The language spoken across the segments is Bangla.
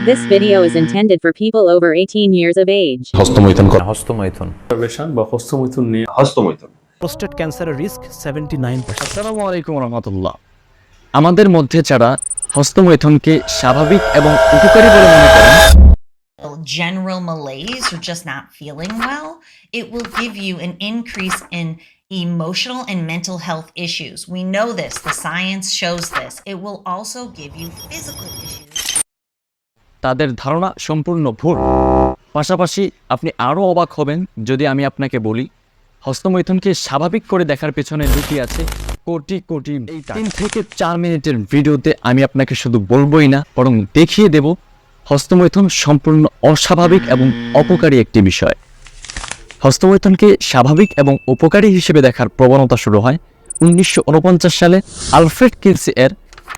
This video is intended for people over 18 years of age. হস্তমৈথুন করা হস্তমৈথুন মাস্টারবেশন বা হস্তমৈথুন নিয়ে হস্তমৈথুন প্রোস্টেট ক্যান্সারের রিস্ক সেভেন্টি নাইন আসসালামু আলাইকুম রহমতুল্লাহ আমাদের মধ্যে যারা হস্তমৈথুনকে স্বাভাবিক এবং উপকারী বলে মনে করেন general malaise or just not feeling well, it will give you an increase in emotional and mental health issues. We know this, the science shows this. It will also give you physical issues. তাদের ধারণা সম্পূর্ণ ভুল। পাশাপাশি আপনি আরও অবাক হবেন যদি আমি আপনাকে বলি, হস্তমৈথুনকে স্বাভাবিক করে দেখার পেছনে লুকিয়ে আছে কোটি কোটি তিন থেকে চার মিনিটের ভিডিওতে আমি আপনাকে শুধু বলবোই না, বরং দেখিয়ে দেব হস্তমৈথুন সম্পূর্ণ অস্বাভাবিক এবং অপকারী একটি বিষয়। হস্তমৈথুনকে স্বাভাবিক এবং উপকারী হিসেবে দেখার প্রবণতা শুরু হয় উনিশশো উনপঞ্চাশ সালে আলফ্রেড কিলসি এর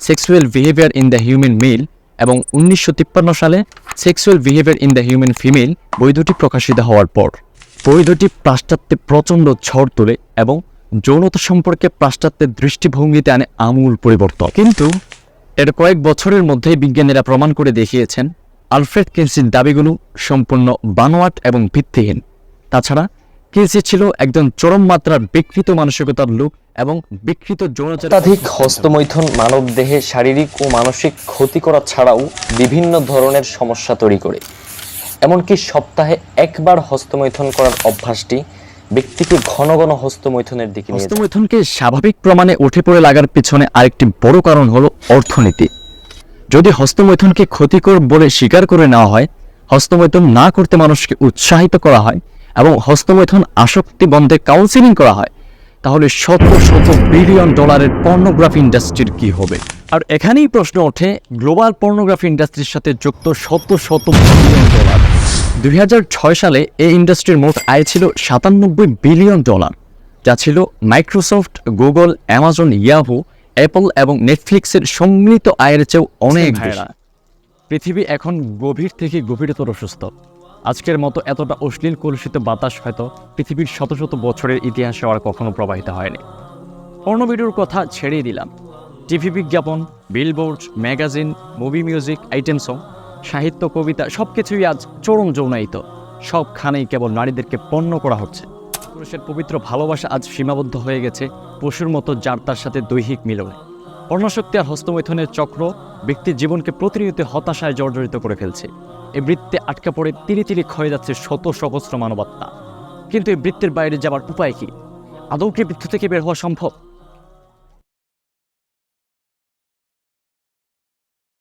sexual behaviour in the human male এবং উনিশশো তিপ্পান্ন সালে sexual behaviour in the human female বই দুটি প্রকাশিত হওয়ার পর। বই দুটি পাশ্চাত্যে প্রচণ্ড ঝড় তোলে এবং যৌনতা সম্পর্কে পাশ্চাত্যের দৃষ্টিভঙ্গিতে আনে আমূল পরিবর্তন। কিন্তু এর কয়েক বছরের মধ্যেই বিজ্ঞানীরা প্রমাণ করে দেখিয়েছেন, আলফ্রেড কেন্সির দাবিগুলো সম্পূর্ণ বানোয়াট এবং ভিত্তিহীন। তাছাড়া কিলসি ছিল একজন চরম মাত্রার বিকৃত মানসিকতার লোক এবং বিকৃত যৌনাচার অত্যাধিক হস্তমৈথুন মানব দেহে শারীরিক ও মানসিক ক্ষতি করা ছাড়াও বিভিন্ন ধরনের সমস্যা তৈরি করে। এমনকি সপ্তাহে একবার হস্তমৈথুন করার অভ্যাসটি ব্যক্তিকে ঘন ঘন হস্তমৈথুনের দিকে নিয়ে হস্তমৈথুনকে স্বাভাবিক প্রমাণে উঠে পড়ে লাগার পিছনে আরেকটি বড় কারণ হলো অর্থনীতি। যদি হস্তমৈথুনকে ক্ষতিকর বলে স্বীকার করে নেওয়া হয় হস্তমৈথুন না করতে মানুষকে উৎসাহিত করা হয় এবং হস্তমৈথুন আসক্তি বন্ধে কাউন্সিলিং করা হয় তাহলে শত শত বিলিয়ন ডলারের পর্নোগ্রাফি ইন্ডাস্ট্রির কি হবে? আর এখানেই প্রশ্ন ওঠে গ্লোবাল পর্নোগ্রাফি ইন্ডাস্ট্রির সাথে যুক্ত শত শত বিলিয়ন ডলার। দুই হাজার ছয় সালে এই ইন্ডাস্ট্রির মোট আয় ছিল সাতানব্বই বিলিয়ন ডলার যা ছিল Microsoft Google Amazon Yahoo Apple এবং নেটফ্লিক্সের সম্মিলিত আয়ের চেয়েও অনেক পৃথিবী এখন গভীর থেকে গভীরতর অসুস্থ আজকের মতো এতটা অশ্লীল কলুষিত বাতাস হয়তো পৃথিবীর শত শত বছরের ইতিহাসে আর কখনো প্রবাহিত হয়নি। ভিডিওর কথা ছেড়েই দিলাম। টিভি বিজ্ঞাপন billboard magazine movie music item song সাহিত্য, কবিতা সব কিছুই আজ চরম যৌনায়িত। সবখানেই কেবল নারীদেরকে পণ্য করা হচ্ছে। পুরুষের পবিত্র ভালোবাসা আজ সীমাবদ্ধ হয়ে গেছে, পশুর মতো যার তার সাথে দৈহিক মিলনে। পর্ণশক্তি আর হস্তমৈথনের চক্র ব্যক্তির জীবনকে প্রতিনিয়ত হতাশায় জর্জরিত করে ফেলছে। এই বৃত্তে আটকে পড়ে তিরি তিরি ক্ষয়ে যাচ্ছে শত সহস্র মানবাত্মা। কিন্তু এই বৃত্তের বাইরে যাবার উপায় কি? আদৌ কি বৃত্ত থেকে বের হওয়া সম্ভব?